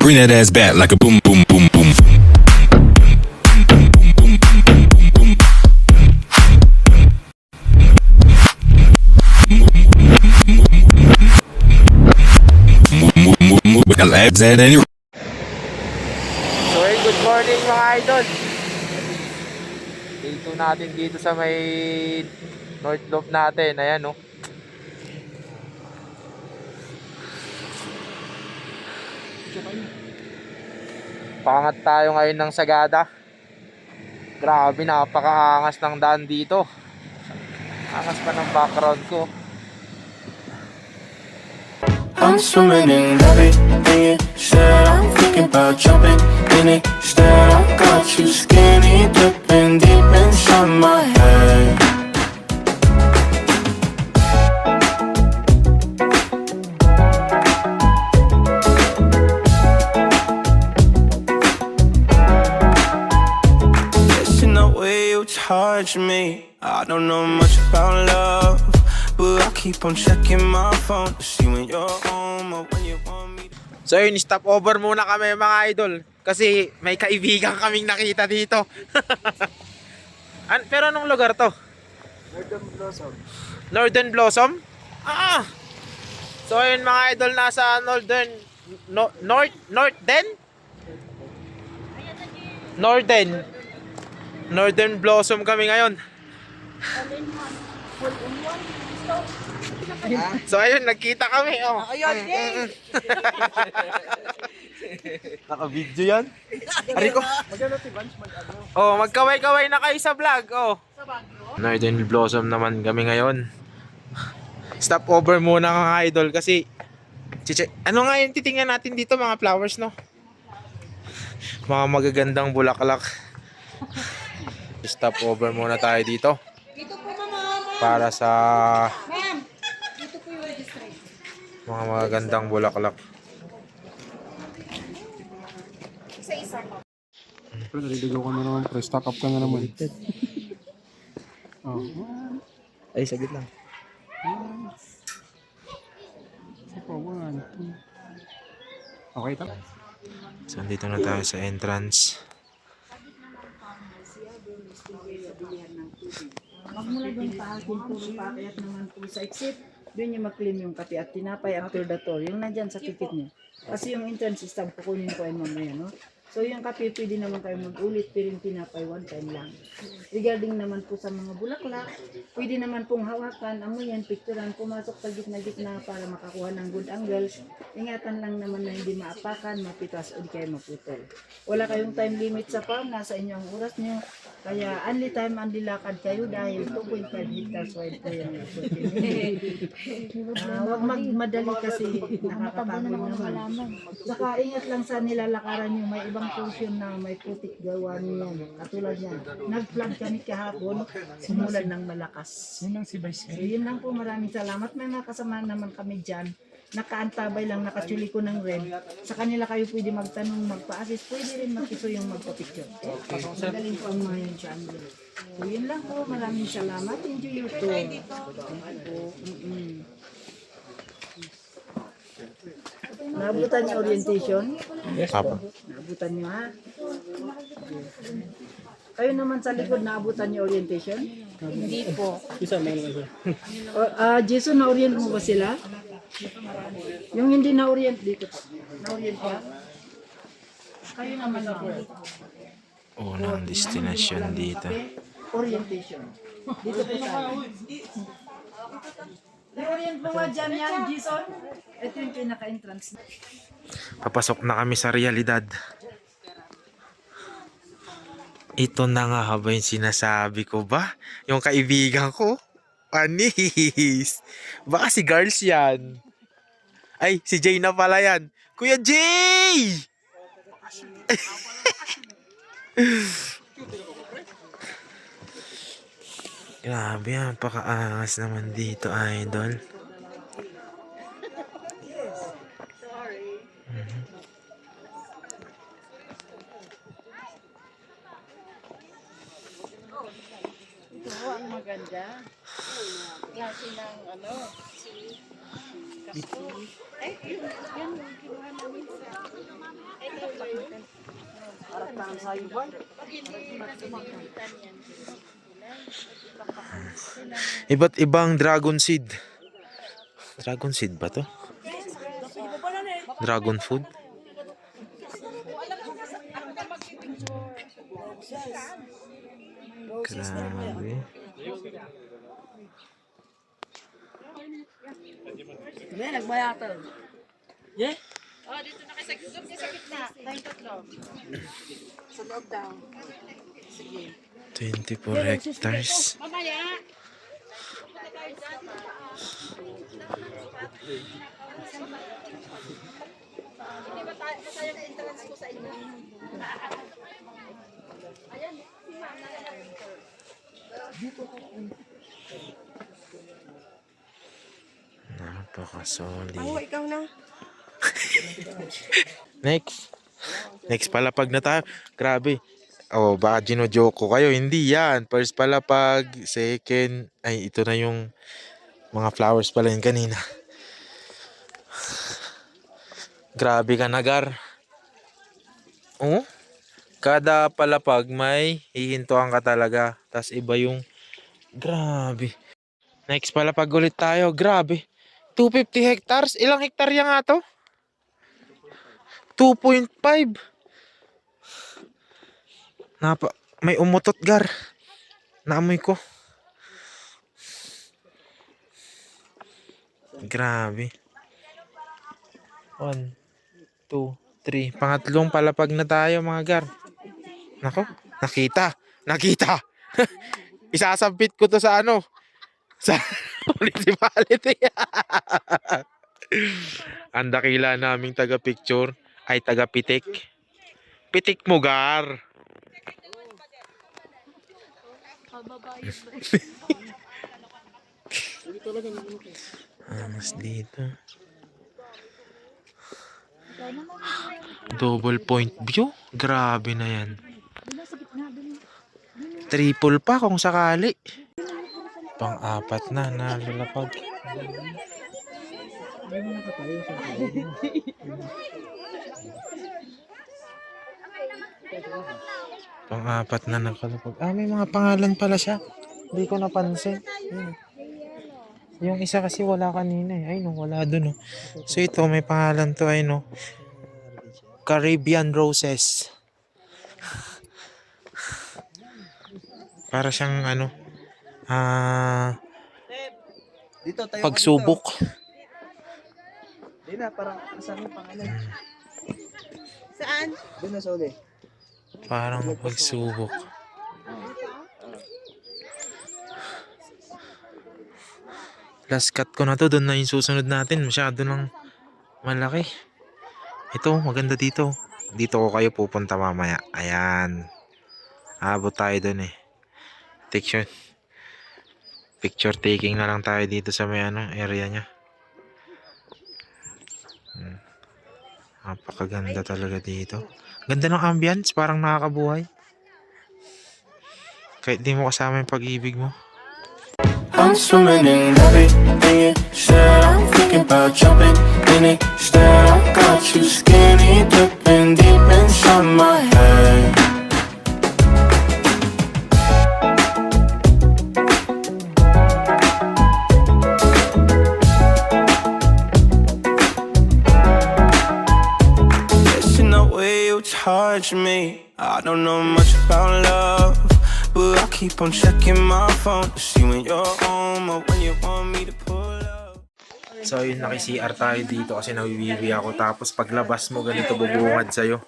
Bring that ass back like a boom, boom, boom, boom. Labs at any So hey, good morning mga idol. Dito natin dito sa may North Loop natin. Ayan oh. Pangat tayo ngayon ng Sagada. Grabe, napakaangas ng daan dito. Angas pa ng background ko. I'm swimming in everything you. I'm thinking about jumping in it. Instead, I got you skinny dipping deep inside my head. Touch me. I don't know much about love, but I keep on checking my phone to see when you're home or when you want me. So yun, stop over muna kami mga idol. Kasi may kaibigan kaming nakita dito. An pero anong lugar to? Northern Blossom. Northern Blossom? Ah! So yun mga idol, nasa Northern... No, North... North Den? Northern. Northern Blossom kami ngayon. So ayun, nagkita kami. Oh. Ayun, Naka-video yan? Ari ko. Oh, magkaway-kaway na kayo sa vlog. Oh. Northern Blossom naman kami ngayon. Stop over muna mga idol kasi Chiche, ano nga yung titingnan natin dito mga flowers no? Mga magagandang bulaklak. Stop over muna tayo dito. Para sa mga magagandang bulaklak. Pero naliligaw ka na naman, pre. Stock up ka na naman. oh. Ay, saglit lang. Super, one, two. Okay, tama. So, dito na tayo sa entrance. Magmula doon pa akin, puro paakyat naman po sa exit. Doon yung mag-claim yung kape at tinapay after the tour. Yung nandyan sa ticket niya. Kasi yung entrance stamp, kukunin ko ay mamaya, no? So yung kape, pwede naman kayo mag-ulit, pero yung tinapay, one time lang. Regarding naman po sa mga bulaklak, pwede naman pong hawakan, amoyan, picturean, pumasok sa gitna-gitna para makakuha ng good angles. Ingatan lang naman na hindi maapakan, mapitas, o di kayo maputol. Wala kayong time limit sa farm, nasa inyo ang oras nyo. Kaya only time, only lakad kayo dahil 2.5 hectares wide po yung Ah, Huwag magmadali kasi nakakapagod naman. Saka ingat lang sa nilalakaran nyo. May ibang portion na may putik gawa niyan. Katulad yan. Nag-vlog kami kahapon, sumulan ng malakas. Yun lang si Vice. So yun lang po, maraming salamat. May mga kasama naman kami dyan. Nakaantabay lang, nakachuli ko ng red. Sa kanila kayo pwede magtanong, magpa-assist. Pwede rin magkiso yung magpa-picture. Magaling po ang mga yun dyan. So yun lang po, maraming salamat. Enjoy your tour. Thank you po. Mm-mm. Naabutan niyo orientation? Papa. Naabutan niyo ha? Kayo naman sa likod, naabutan niyo orientation? Hindi po. o, ah, Jason, na-orient mo ba sila? Yung hindi na-orient dito po. Na-orient ka? Kayo naman na Unang destination dito. Orientation. Dito po tayo. I-orient mo nga dyan yan, Jason. Ito yung pinaka-entrance. Papasok na kami sa realidad. Ito na nga ha ba yung sinasabi ko ba? Yung kaibigan ko? Anis! Baka si Girls yan. Ay, si Jay na pala yan. Kuya Jay! Grabe yan, pakaangas naman dito, idol. Ito ang maganda. Klase ng ano. Ay, yun, yun, kinuha namin sa Iba't ibang dragon seed. Dragon seed ba to? Dragon food? Grabe. Hindi, nagbayatan. Yeah? 24 hectares. Napaka-solid. ikaw na. Next. Next palapag na tayo. Grabe. Oh, baka gino-joke ko kayo. Hindi yan. First palapag. Second. Ay, ito na yung mga flowers pala yun kanina. Grabe ka nagar. Oh? Kada palapag may hihintuan ka talaga. Tapos iba yung grabe. Next palapag ulit tayo. Grabe. 250 hectares. Ilang hektarya nga to? 2.5. Napa, may umutot gar. Naamoy ko. Grabe. 1, 2, 3. Pangatlong palapag na tayo mga gar. Nako, nakita. Nakita. Isasabit ko to sa ano. Sa municipality. Ang dakila naming taga-picture ay taga-pitik. Pitik mo, Gar. Amas dito. Double point view? Grabe na yan. Triple pa kung sakali. Pang-apat na nalalapag. Pang-apat na nakalapag. Ah, may mga pangalan pala siya. Hindi ko napansin. Yun. Yung isa kasi wala kanina eh. Ay no, wala dun oh. So ito, may pangalan to ay no. Caribbean Roses. Para siyang ano, ah, Dito tayo. pagsubok. Di na, parang yung pangalan? Saan? Doon na sa uli. Parang pagsubok. Last cut ko na to, doon na yung susunod natin. Masyado ng malaki. Ito, maganda dito. Dito ko kayo pupunta mamaya. Ayan. Abot tayo doon eh. Picture. Picture taking na lang tayo dito sa may ano, area niya. Napakaganda talaga dito. Ganda ng ambience, parang nakakabuhay. Kahit di mo kasama yung pag-ibig mo. I'm swimming in everything you said. I'm thinking about jumping in it. Instead, I got you skinny dipping deep inside my head. Touch me. I don't know much about love, but I keep on checking my phone to see when you're home or when you want me to pull up. So yun, naki-CR tayo dito kasi nawiwiwi ako. Tapos paglabas mo, ganito bubungad sa'yo.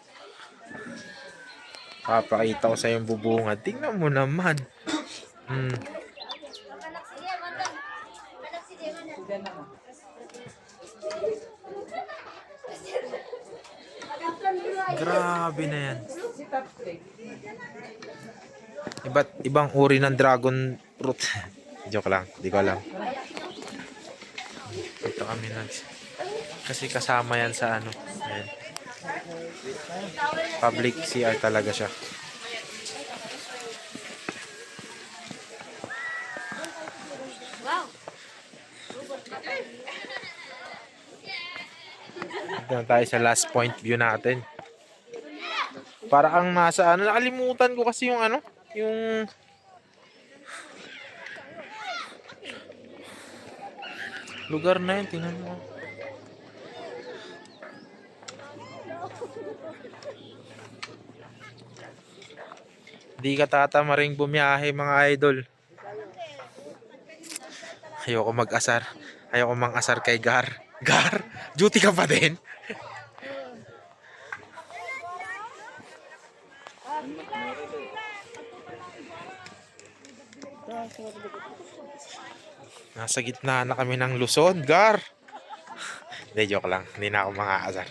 Papakita ko sa'yo yung bubungad. Tingnan mo naman. Hmm. Grabe na yan. Iba't ibang uri ng dragon fruit. Joke lang, di ko alam. Ito kami nag... Kasi kasama yan sa ano. Ayan. Public CR talaga siya. Dito na tayo sa last point view natin. Para ang nasa ano, nakalimutan ko kasi yung ano, yung lugar na yun, tingnan mo. Di ka tatamaring bumiyahe mga idol. Ayoko mag-asar. Ayoko mang-asar kay Gar. Gar, duty ka pa din? Nasa gitna na kami ng Luzon, Gar. Hindi, joke lang. Hindi na ako mga asar.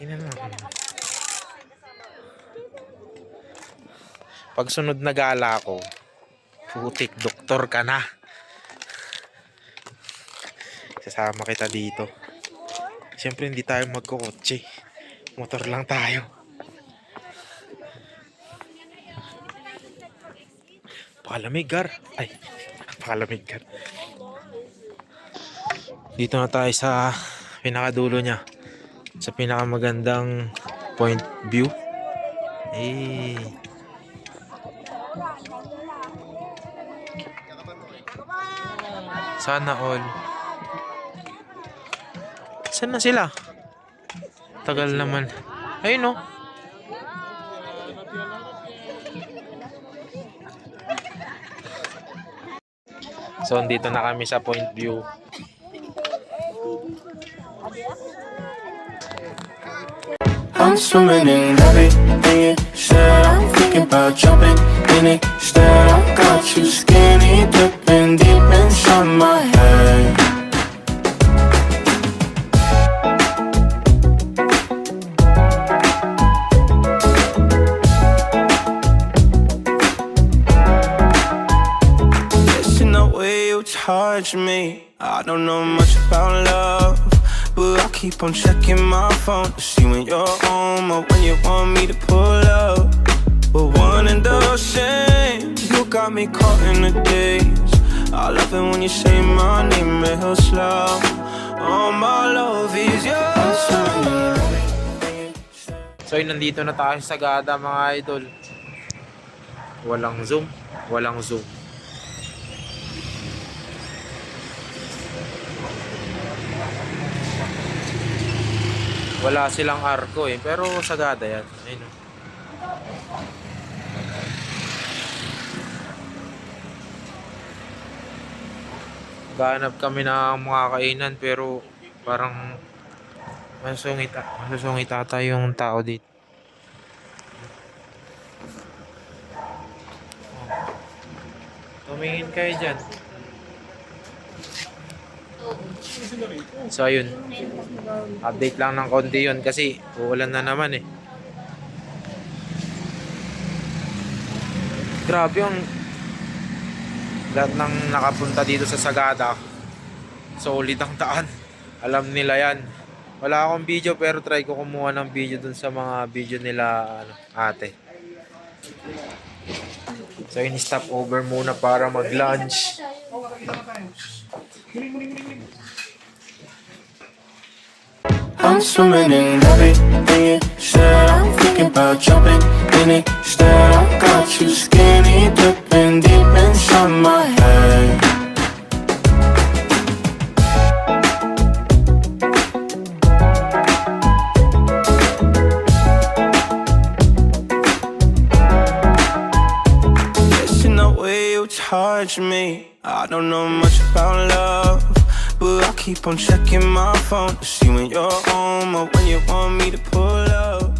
Tingnan mo. Pag sunod na gala ko, putik, doktor ka na. Sasama kita dito. Siyempre hindi tayo magkukotse. Motor lang tayo. Pakalamig, Gar. Ay, pakalamig, Gar. Dito na tayo sa pinakadulo niya. Sa pinakamagandang point view. Eh. Sana all. Saan na sila? Tagal naman. Ayun oh. So, dito na kami sa point view. I'm swimming in everything you said. I'm thinking about jumping in it. Instead, I got you skinny dipping deep inside my touch me. I don't know much about love, but I keep on checking my phone to see when you're home or when you want me to pull up. We're one and the same. You got me caught in the days. I love it when you say my name real slow. All my love is yours. So, yun, nandito na tayo sa Sagada, mga idol. Walang zoom. Walang zoom. Wala silang arko eh. Pero Sagada yan. Ayun oh. Gahanap kami ng mga kainan pero parang Masungit, masungit ata yung tao dito. Oh. Tumingin kayo dyan. So ayun. Update lang ng konti yun kasi uulan na naman eh. Grabe yung lahat ng nakapunta dito sa Sagada. Solid ang daan. Alam nila yan. Wala akong video pero try ko kumuha ng video dun sa mga video nila ano, ate. So in stop over muna para mag-lunch. I'm swimming in everything you said. I'm thinking about jumping in it. Instead, I got you skinny dipping deep inside my head. Listen the way you touch me. I don't know much about love, keep on checking my phone see when you're home or when you want me to pull up.